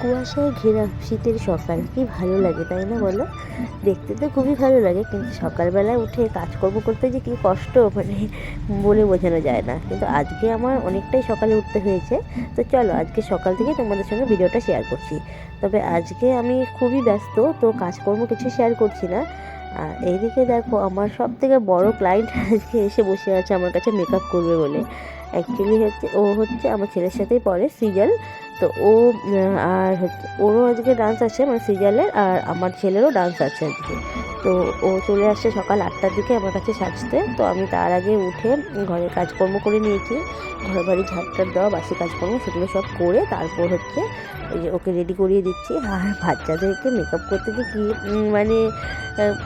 কুয়াশায় ঘেরা শীতের সকাল, কি ভালো লাগে, তাই না বলো? দেখতে তো খুবই ভালো লাগে, কিন্তু সকালবেলায় উঠে কাজকর্ম করতে যে কী কষ্ট মানে বলে বোঝানো যায় না। কিন্তু আজকে আমার অনেকটাই সকালে উঠতে হয়েছে। তো চলো, আজকে সকাল থেকে তোমাদের সঙ্গে ভিডিওটা শেয়ার করছি। তবে আজকে আমি খুবই ব্যস্ত, তো কাজকর্ম কিছু শেয়ার করছি না। আর এইদিকে দেখো, আমার সব থেকে বড়ো ক্লায়েন্ট আজকে এসে বসে আছে, আমার কাছে মেকআপ করবে বলে। অ্যাকচুয়ালি হচ্ছে, ও হচ্ছে আমার ছেলের সাথেই পড়ে সিরিয়াল তো ও আর হচ্ছে, ওরও আজকে ডান্স আছে মানে সিরিয়ালের আর আমার ছেলেরও ডান্স আছে আজকে। তো ও চলে আসছে সকাল আটটার দিকে আমার কাছে সাজতে। তো আমি তার আগে উঠে ঘরে কাজকর্ম করে নিয়েছি। ঘর বাড়ি ঝাড়টার দেওয়া, বাসি কাজকর্ম, সেগুলো সব করে তারপর হচ্ছে ওই যে ওকে রেডি করিয়ে দিচ্ছি। আর বাচ্চাদেরকে মেকআপ করতে যে কি মানে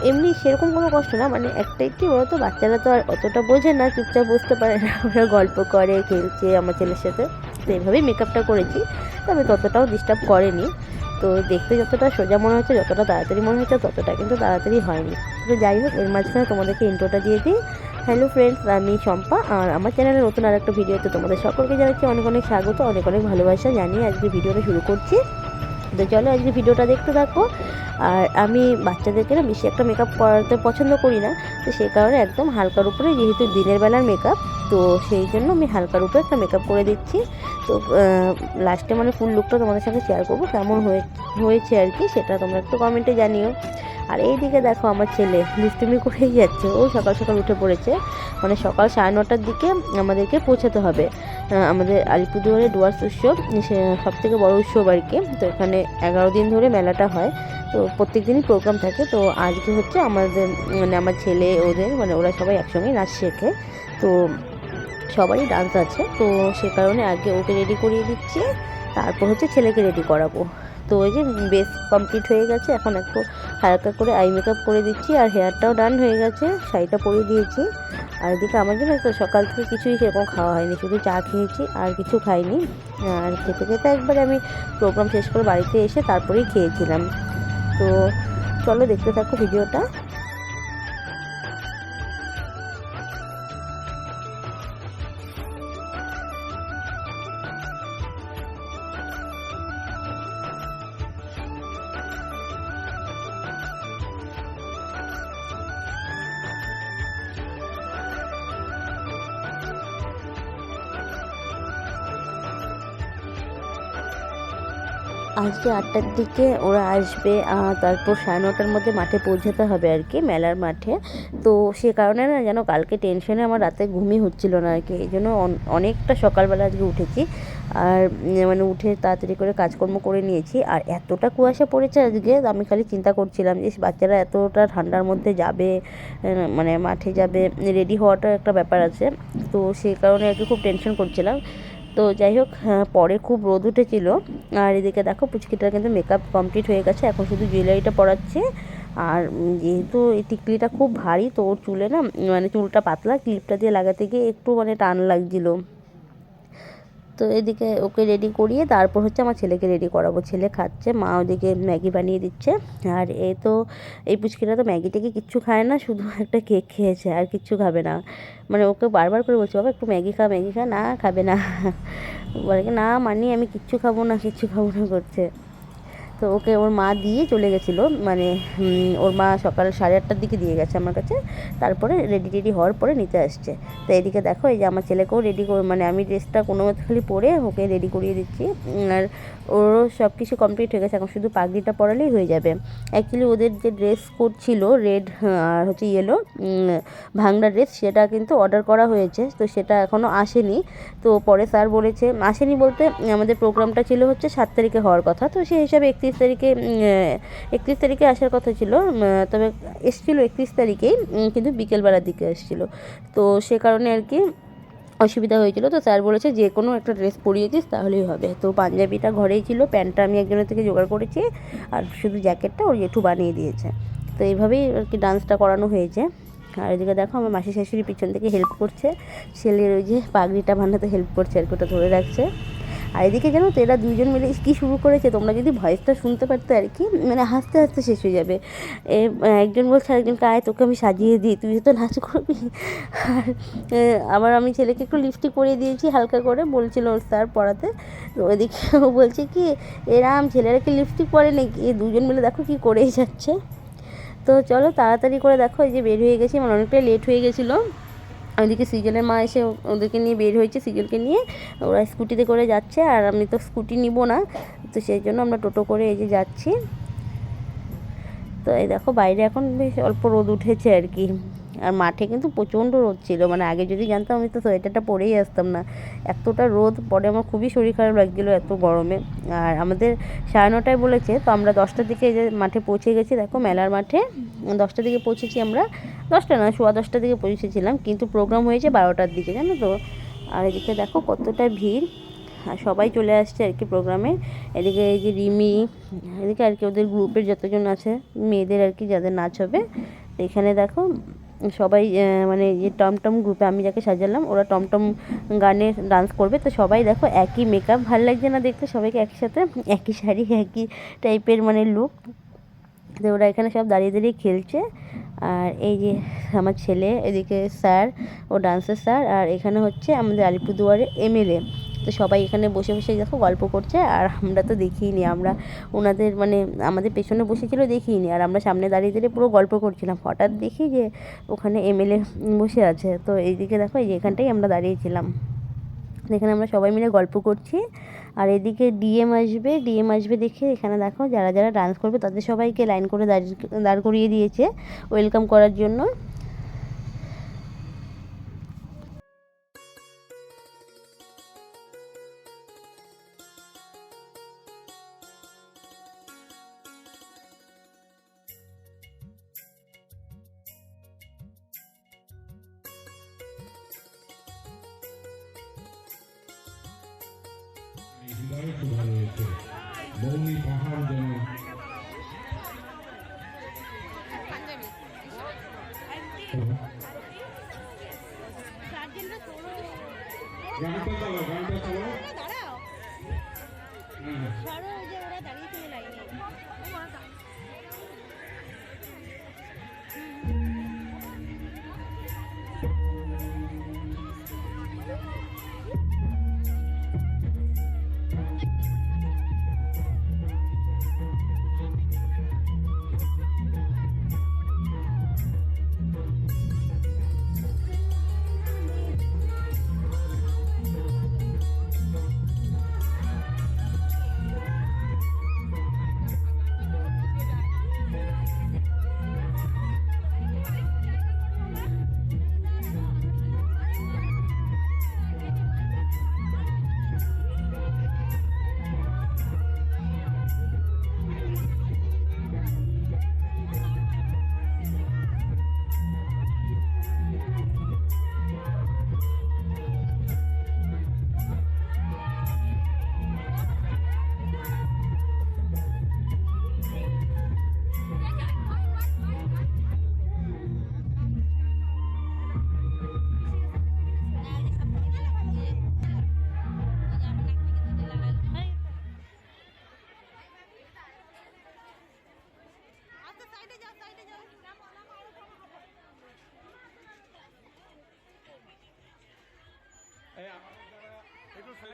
এমনি সেরকম কোনো কষ্ট না। মানে একটাই কি বলতো বাচ্চারা তো আর অতটা বোঝে না, চুপচাপ বসতে পারে না। ওরা গল্প করে, খেলছে আমার ছেলের সাথে। তো এইভাবেই মেকআপটা করেছি। তবে ততটাও ডিস্টার্ব করেনি। তো দেখতে যতটা সোজা মনে হচ্ছে, যতটা তাড়াতাড়ি মনে হচ্ছে, ততটা কিন্তু তাড়াতাড়ি হয়নি। তো যাই হোক, এর মাঝখানে তোমাদেরকে ইন্ট্রোটা দিয়ে দিই। হ্যালো ফ্রেন্ডস আমি শম্পা আর আমার চ্যানেলে নতুন আর একটা ভিডিওতে তোমাদের সকলকে জানাচ্ছি অনেক অনেক স্বাগত, অনেক অনেক ভালোবাসা জানিয়ে আজকে ভিডিওটা শুরু করছি। তো চলো আজকে ভিডিওটা দেখতে থাকো। আর আমি বাচ্চাদেরকে না বেশি একটা মেকআপ করাতে পছন্দ করি না, তো সেই কারণে একদম হালকার উপরে, যেহেতু দিনের বেলার মেকআপ তো সেই জন্য আমি হালকার উপরে একটা মেকআপ করে দিচ্ছি। তো লাস্টে মানে ফুল লুকটা তোমাদের সঙ্গে শেয়ার করব, কেমন হয়ে, হয়েছে আর কি, সেটা তোমরা একটু কমেন্টে জানিও। আর এই দিকে দেখো আমার ছেলে, দুষ্টুমি করেই যাচ্ছে। ও সকাল সকাল উঠে পড়েছে। মানে সকাল সাড়ে নটার দিকে আমাদেরকে পৌঁছাতে হবে। আমাদের আলিপুরদুয়ারে ডুয়ার্স উৎসব, সে সব থেকে বড় উৎসব আর কি। তো এখানে এগারো দিন ধরে মেলাটা হয়। তো প্রত্যেক দিনই প্রোগ্রাম থাকে। তো আজকে হচ্ছে আমাদের মানে আমার ছেলে, ওদের মানে ওরা সবাই একসঙ্গে নাচ শেখে। তো সবারই ডান্স আছে। তো সে কারণে আগে ওকে রেডি করিয়ে দিচ্ছি। তারপর হচ্ছে ছেলেকে রেডি করাবো। তো ওই যে বেস কমপ্লিট হয়ে গেছে। এখন একটু হালকা করে আই মেকআপ করে দিচ্ছি আর হেয়ারটাও ডান হয়ে গেছে শাড়িটা পরে দিয়েছি। আর এদিকে আমার জন্য তো সকাল থেকে কিছুই সেরকম খাওয়া হয়নি, শুধু চা খেয়েছি আর কিছু খাইনি। আর খেতে খেতে একবার আমি প্রোগ্রাম শেষ করে বাড়িতে এসে তারপরেই খেয়েছিলাম। তো চলো দেখতে থাকো ভিডিওটা আজকে আটটার দিকে ওরা আসবে তারপর সাড়ে নটার মধ্যে মাঠে পৌঁছাতে হবে আর কি, মেলার মাঠে। তো সে কারণে না যেন কালকে টেনশনে আমার রাতে ঘুমই হচ্ছিল না আর কি, এই জন্য অন- অনেকটা সকালবেলা আজকে উঠেছি। আর মানে উঠে তাড়াতাড়ি করে কাজকর্ম করে নিয়েছি। আর এতটা কুয়াশা পড়েছে আজকে, আমি খালি চিন্তা করছিলাম যে বাচ্চারা এতটা ঠান্ডার মধ্যে যাবে মানে মাঠে যাবে, রেডি হওয়াটা একটা ব্যাপার আছে। তো সেই কারণে আর কি খুব টেনশন করছিলাম। তো যাই হোক হ্যাঁ, পরে খুব রোদ উঠেছিল। আর এদিকে দেখো পুচকিটার কিন্তু মেকআপ কমপ্লিট হয়ে গেছে। এখন শুধু জুয়েলারিটা পরাচ্ছে। আর যেহেতু এই টিকলিটা খুব ভারী তো ওর চুলে না মানে চুলটা পাতলা ক্লিপটা দিয়ে লাগাতে গিয়ে একটু মানে টান লাগছিল। তো এদিকে ওকে রেডি করিয়ে তারপর হচ্ছে আমার ছেলেকে রেডি করাবো। ছেলে খাচ্ছে, মা ওদিকে ম্যাগি বানিয়ে দিচ্ছে। আর এ তো, এই পুচকিটা তো ম্যাগি কিচ্ছু খায় না, শুধু একটা কেক খেয়েছে, আর কিচ্ছু খাবে না। মানে ওকে বারবার করে বলছে, বাবা, একটু ম্যাগি খা ম্যাগি খা। না, খাবে না। বলে না, মানি, আমি কিচ্ছু খাব না, কিচ্ছু খাব না, করছে। তো ওকে ওর মা দিয়ে চলে গেছিল মানে ওর মা সকাল সাড়ে আটটার দিকে দিয়ে গেছে আমার কাছে, তারপরে রেডি টেডি হওয়ার পরে নিতে আসছে। তো এদিকে দেখো, এই যে আমার ছেলেকেও রেডি করে মানে আমি ড্রেসটা কোনো মতো খালি পরে ওকে রেডি করিয়ে দিচ্ছি, আর ওরও সব কিছু কমপ্লিট হয়ে গেছে, এখন শুধু পাগড়িটা পরালেই হয়ে যাবে। অ্যাকচুয়ালি ওদের যে ড্রেস কোড ছিল রেড আর হচ্ছে ইয়েলো ভাংড়া ড্রেস সেটা কিন্তু অর্ডার করা হয়েছে, তো সেটা এখনও আসেনি। তো পরে স্যার বলেছে, আসেনি বলতে আমাদের প্রোগ্রামটা ছিল হচ্ছে সাত তারিখে হওয়ার কথা, তো সেই হিসাবে একত্রিশ তারিখে একত্রিশ তারিখে আসার কথা ছিল তবে এসেছিল একত্রিশ তারিখেই কিন্তু বিকেলবেলার দিকে এসেছিল। তো সে কারণে আর কি অসুবিধা হয়েছিল। তো স্যার বলেছে, যে কোনো একটা ড্রেস পরিয়ে দিস, তাহলেই হবে। তো পাঞ্জাবিটা ঘরেই ছিল, প্যান্টটা আমি একজনের থেকে জোগাড় করেছি, আর শুধু জ্যাকেটটা ওর জেঠু বানিয়ে দিয়েছে। তো এইভাবেই আর কি ডান্সটা করানো হয়েছে। আর এদিকে দেখো, আমার মাসি শাশুড়ি পিছন থেকে হেল্প করছে। ছেলের ওই যে পাগড়িটা বানাতে হেল্প করছে আর কি, ওটা ধরে রাখছে। আর এদিকে জানো তো এরা দুজন মিলে কী শুরু করেছে, তোমরা যদি ভয়েসটা শুনতে পারতে আর কি মানে হাসতে হাসতে শেষ হয়ে যাবে। এ, একজন বলছে আরেকজনকে আয় তোকে আমি সাজিয়ে দিই, তুই তো নাচ করবি। আর আবার আমি ছেলেকে একটু লিপস্টিক পরিয়ে দিয়েছি হালকা করে, বলছিল স্যার পড়াতে। তো ওইদিকে ও বলছে কি এরাম ছেলেরা কি লিপস্টিক পরে নাকি? দুজন মিলে দেখো কি করেই যাচ্ছে। তো চলো তাড়াতাড়ি করে দেখো, এই যে বের হয়ে গেছি, আমার অনেকটাই লেট হয়ে গেছিল। ওইদিকে সিজলের মা এসে ওদেরকে নিয়ে বের হয়েছে সিজলকে নিয়ে। ওরা স্কুটিতে করে যাচ্ছে আর আমি তো স্কুটি নিব না। তো সেই জন্য আমরা টোটো করে এই যে যাচ্ছি। তো এই দেখো বাইরে এখন বেশ অল্প রোদ উঠেছে আর কি। আর মাঠে কিন্তু প্রচণ্ড রোদ ছিল। মানে আগে যদি জানতাম আমি তো সোয়েটারটা পরেই আসতাম না। এতটা রোদ, পরে আমার খুবই শরীর খারাপ লাগছিল এত গরমে। আর আমাদের সাড়ে নটায় বলেছে, তো আমরা দশটার দিকে যে মাঠে পৌঁছে গেছি, দেখো মেলার মাঠে। দশটার দিকে পৌঁছেছি আমরা, দশটা না, সোয়া দশটার দিকে পৌঁছেছিলাম। কিন্তু প্রোগ্রাম হয়েছে বারোটার দিকে, জানো তো? আর এদিকে দেখো কতটা ভিড়। আর সবাই চলে আসছে আর কি প্রোগ্রামে এদিকে এই যে রিমি, এদিকে আর কি ওদের গ্রুপের যতজন আছে, মেয়েদের আর কি যাদের নাচ হবে। এখানে দেখো সবাই মানে যে টমটম গ্রুপে আমি যাকে সাজালাম, ওরা টমটম গানে ডান্স করবে। তো সবাই দেখো একই মেকআপ ভালো লাগছে না দেখতে? সবাইকে একসাথে একই শাড়ি, একই টাইপের মানে লুক তো ওরা এখানে সব দাঁড়িয়ে দাঁড়িয়ে খেলছে। আর এই যে আমার ছেলে, এদিকে স্যার ও ডান্সের স্যার আর এখানে হচ্ছে আমাদের আলিপুরদুয়ারে এমএলএ তো সবাই এখানে বসে বসে দেখো গল্প করছে, আর আমরা তো দেখিনি, আমরা ওনাদের মানে আমাদের পেছনে বসেছিল দেখিনি, আর আমরা সামনে দাঁড়িয়ে দাঁড়িয়ে পুরো গল্প করছিলাম। হঠাৎ দেখি যে ওখানে এমএলএ বসে আছে, তো এইদিকে দেখো এই যে এখানটাই আমরা দাঁড়িয়েছিলাম। এখানে আমরা সবাই মিলে গল্প করছি, আর এদিকে ডিএম আসবে ডিএম আসবে দেখে এখানে দেখো যারা যারা ডান্স করবে তাদের সবাইকে লাইন করে দাঁড়- দাঁড় করিয়ে দিয়েছে ওয়েলকাম করার জন্য। సహాయం చేయాలి గణపతిలో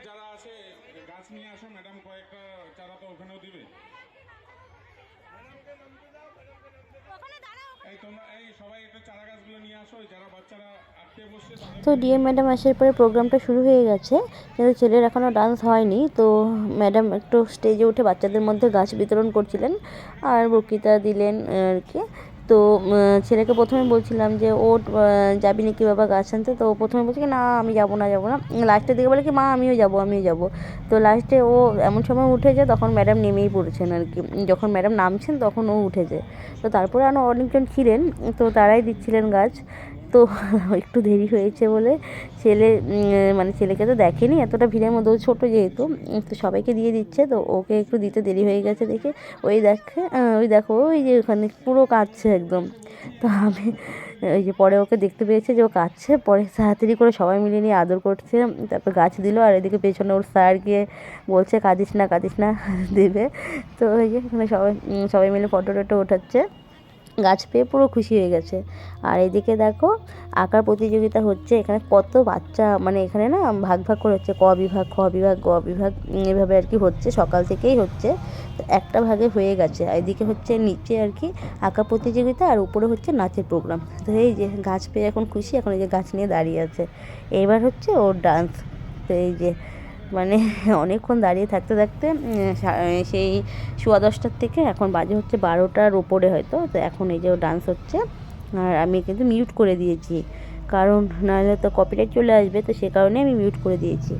যারা আছে গাছ নিয়ে আসো ম্যাডাম কয়েকটা চারা তো ওখানেও দিবে। এই তোমরা এই সবাই একটু চারা গাছগুলো নিয়ে আসো ওই যারা বাচ্চারা আটকে বসছে তাদের তো ডিএম ম্যাডাম আসার পরে প্রোগ্রামটা শুরু হয়ে গেছে কিন্তু ছেলের এখনও ডান্স হয়নি তো ম্যাডাম একটু স্টেজে উঠে বাচ্চাদের মধ্যে গাছ বিতরণ করছিলেন আর বক্তৃতা দিলেন আর কি। তো ছেলেকে প্রথমে বলছিলাম যে, ও যাবি নাকি বাবা গাছ আনতে? তো প্রথমে বলছে কি, না, আমি যাব না যাব না। লাস্টের দিকে বলে কি, মা, আমিও যাব আমিও যাব। তো লাস্টে ও এমন সময় উঠেছে তখন ম্যাডাম নেমেই পড়েছেন আর কি। যখন ম্যাডাম নামছেন, তখন ও উঠেছে তো তারপরে আরও অনেকজন ছিলেন, তো তারাই দিচ্ছিলেন গাছ। তো একটু দেরি হয়েছে বলে ছেলে মানে ছেলেকে তো দেখেনি, এতটা ভিড়ের মধ্যে ও ছোটো যেহেতু তো সবাইকে দিয়ে দিচ্ছে, তো ওকে একটু দিতে দেরি হয়ে গেছে দেখে, ওই দেখে ওই দেখো, ওই যে ওখানে পুরো কাঁদছে একদম। তো আমি, ওই যে পরে ওকে দেখতে পেয়েছে যে ও কাঁদছে, পরে তাড়াতাড়ি করে সবাই মিলে নিয়ে আদর করছে, তারপর গাছ দিল, আর এদিকে পেছনে ওর স্যার গিয়ে বলছে, কাঁদিস না কাঁদিস না দেবে। তো ওই যে এখানে সবাই সবাই মিলে ফটো টটো ওঠাচ্ছে। গাছ পেয়ে পুরো খুশি হয়ে গেছে। আর এদিকে দেখো, আঁকার প্রতিযোগিতা হচ্ছে, এখানে কত বাচ্চা মানে এখানে না ভাগ ভাগ করে হচ্ছে, ক বিভাগ, খ বিভাগ, গ বিভাগ এভাবে আর কি হচ্ছে, সকাল থেকেই হচ্ছে। একটা ভাগে হয়ে গেছে, আর এদিকে হচ্ছে নিচে আর কি আঁকা প্রতিযোগিতা, আর উপরে হচ্ছে নাচের প্রোগ্রাম তো এই যে গাছ পেয়ে এখন খুশি, এখন এই যে গাছ নিয়ে দাঁড়িয়ে আছে। এবার হচ্ছে ওর ডান্স তো এই যে মানে অনেকক্ষণ দাঁড়িয়ে থাকতে থাকতে সেই সোয়া দশটার থেকে এখন বাজে হচ্ছে বারোটার ওপরে হয়তো, তো এখন এই যে ডান্স হচ্ছে। আর আমি কিন্তু মিউট করে দিয়েছি। কারণ নাহলে তো কপিরাইট চলে আসবে, তো সে কারণে আমি মিউট করে দিয়েছি।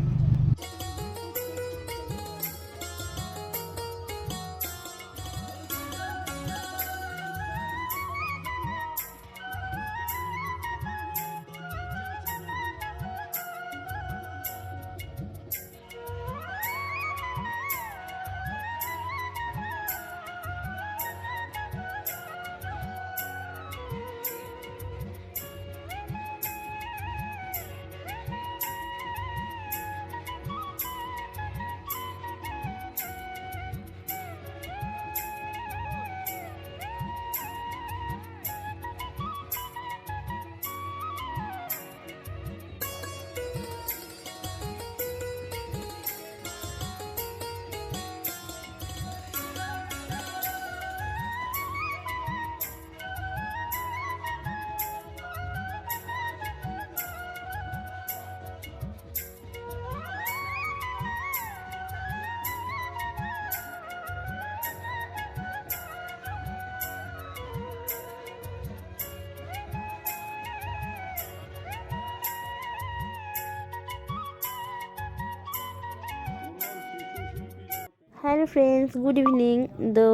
Hello friends, good evening. তো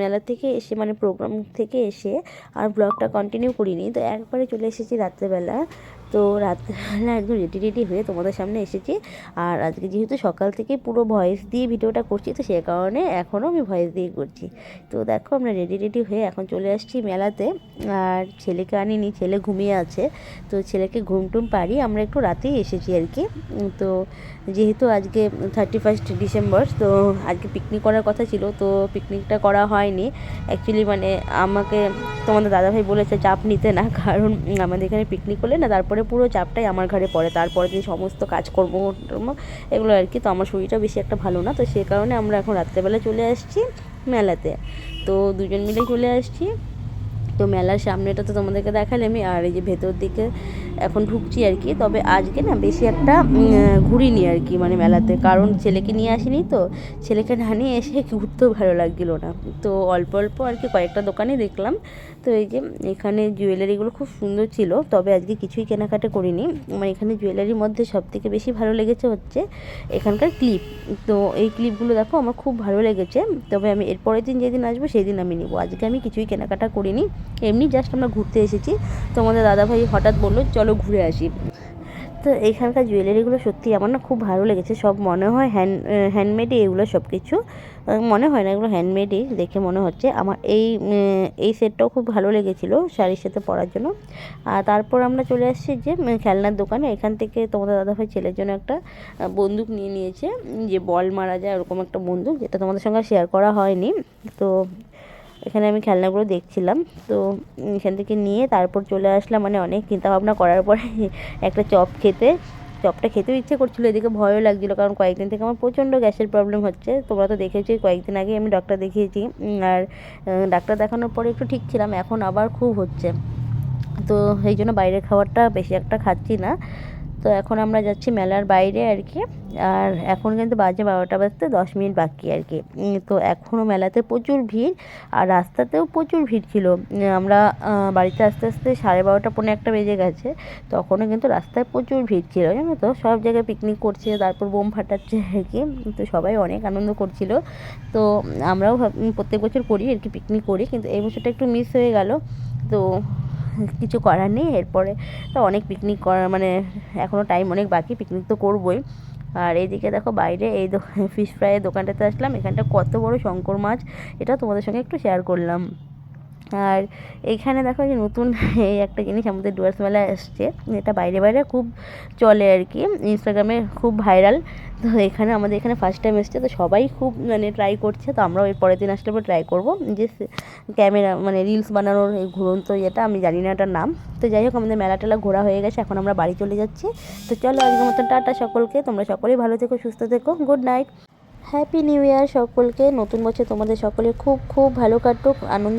মেলা থেকে এসে মানে প্রোগ্রাম থেকে এসে আর ব্লগটা কন্টিনিউ করিনি, তো একবারে চলে এসেছি রাত্রেবেলা। তো রাত্রেবেলা একদম রেডি রেডি হয়ে তোমাদের সামনে এসেছি। আর আজকে যেহেতু সকাল থেকে পুরো ভয়েস দিয়ে ভিডিওটা করছি, তো সে কারণে এখনও আমি ভয়েস দিয়ে করছি। তো দেখো, আমরা রেডি রেডি হয়ে এখন চলে আসছি মেলাতে। আর ছেলেকে আনিনি, ছেলে ঘুমিয়ে আছে। তো ছেলেকে ঘুম টুম পারি আমরা একটু রাতেই এসেছি আর কি। তো যেহেতু আজকে থার্টি ফার্স্ট ডিসেম্বর তো আজকে পিকনিক করার কথা ছিল, তো পিকনিকটা করা হয়নি। অ্যাকচুয়ালি মানে আমাকে তোমাদের দাদাভাই বলেছে, চাপ নিতে না, কারণ আমাদের এখানে পিকনিক করলে না, তারপরে পুরো চাপটাই আমার ঘাড়ে পড়ে। তারপরে যে সমস্ত কাজকর্ম এগুলো আর কি। তো আমার শরীরটা বেশি একটা ভালো না। তো সে কারণে আমরা এখন রাত্রেবেলা চলে আসছি মেলাতে। তো দুজন মিলে চলে আসছি। তো মেলার সামনেটা তো তোমাদেরকে দেখালামই আর এই যে ভেতর দিকে এখন ঢুকছি আর কি। তবে আজকে না বেশি একটা ঘুরিনি আর কি মানে মেলাতে। কারণ ছেলেকে নিয়ে আসিনি তো। ছেলেকে না নিয়ে এসে ঘুরতেও ভালো লাগছিল না। তো অল্প অল্প আর কি কয়েকটা দোকানে দেখলাম। তো এই যে এখানে জুয়েলারিগুলো খুব সুন্দর ছিল, তবে আজকে কিছুই কেনাকাটা করিনি। আমার এখানে জুয়েলারির মধ্যে সব থেকে বেশি ভালো লেগেছে হচ্ছে এখানকার ক্লিপ তো এই ক্লিপগুলো দেখো, আমার খুব ভালো লেগেছে। তবে আমি এরপরের দিন যেদিন আসব সেই দিন আমি নেব। আজকে আমি কিছুই কেনাকাটা করিনি। এমনি জাস্ট আমরা ঘুরতে এসেছি। তো আমাদের দাদাভাই হঠাৎ বলল, চলো ঘুরে আসি। তো এইখানকার জুয়েলারিগুলো সত্যি আমার না খুব ভালো লেগেছে। সব মনে হয় হ্যান্ড হ্যান্ডমেডই এগুলো সব কিছু মনে হয় না এগুলো হ্যান্ডমেডই দেখে মনে হচ্ছে। আমার এই এই সেটটাও খুব ভালো লেগেছিলো শাড়ির সাথে পরার জন্য। আর তারপর আমরা চলে আসছি যে খেলনার দোকানে। এখান থেকে তোমাদের দাদাভাই ছেলের জন্য একটা বন্দুক নিয়ে নিয়েছে। যে বল মারা যায় ওরকম একটা বন্দুক, যেটা তোমাদের সঙ্গে শেয়ার করা হয়নি। তো এখানে আমি খেলনাগুলো দেখছিলাম। তো এখান থেকে নিয়ে তারপর চলে আসলাম। মানে অনেক চিন্তা ভাবনা করার পরে একটা চপ খেতে। চপটা খেতেও ইচ্ছে করছিল, এদিকে ভয়ও লাগছিল কারণ কয়েকদিন থেকে আমার প্রচণ্ড গ্যাসের প্রবলেম হচ্ছে। তোমরা তো দেখেছি, কয়েকদিন আগে আমি ডাক্তার দেখিয়েছি। আর ডাক্তার দেখানোর পরে একটু ঠিক ছিলাম, এখন আবার খুব হচ্ছে। তো এই জন্য বাইরের খাবারটা বেশি একটা খাচ্ছি না। তো এখন আমরা যাচ্ছি মেলার বাইরে আর কি। আর এখন কিন্তু বাজে বারোটা বাজতে দশ মিনিট বাকি আর কি। তো এখনও মেলাতে প্রচুর ভিড় আর রাস্তাতেও প্রচুর ভিড় ছিল। আমরা বাড়িতে আস্তে আস্তে সাড়ে বারোটা পৌনে একটা বেজে গেছে। তখনও কিন্তু রাস্তায় প্রচুর ভিড় ছিল, জানো তো? সব জায়গায় পিকনিক করছে, তারপর বোম ফাটাচ্ছে আর কি। তো সবাই অনেক আনন্দ করছিল। তো আমরাও প্রত্যেক বছর করি আর কি পিকনিক করি। কিন্তু এই বছরটা একটু মিস হয়ে গেল। তো কিছু করার নেই। এরপরে তো অনেক পিকনিক করার মানে এখনও টাইম অনেক বাকি পিকনিক তো করবোই। আর এইদিকে দেখো বাইরে এই ফিশ ফ্রাইয়ের দোকানটাতে আসলাম। এখানটা কত বড় শঙ্কর মাছ, এটা তোমাদের সঙ্গে একটু শেয়ার করলাম। আর এখানে দেখো যে নতুন এই একটা জিনিস আমাদের ডুয়ার্স মেলায় এসছে। এটা বাইরে বাইরে খুব চলে আর কি। ইনস্টাগ্রামে খুব ভাইরাল। তো এখানে আমাদের এখানে ফার্স্ট টাইম এসছে। তো সবাই খুব মানে ট্রাই করছে। তো আমরাও এর পরের দিন আসলে পরে ট্রাই করব। যে ক্যামেরা মানে রিলস বানানোর এই ঘুরন্ত ইয়েটা, আমি জানি না এটার নাম। তো যাই হোক, আমাদের মেলা টেলা ঘোরা হয়ে গেছে। এখন আমরা বাড়ি চলে যাচ্ছি। তো চলো আজকের মতন টাটা সকলকে। তোমরা সকলেই ভালো থেকো, সুস্থ থেকো। Good night happy new year সকলকে। নতুন বছর তোমাদের সকলে খুব খুব ভালো কাটুক। আনন্দ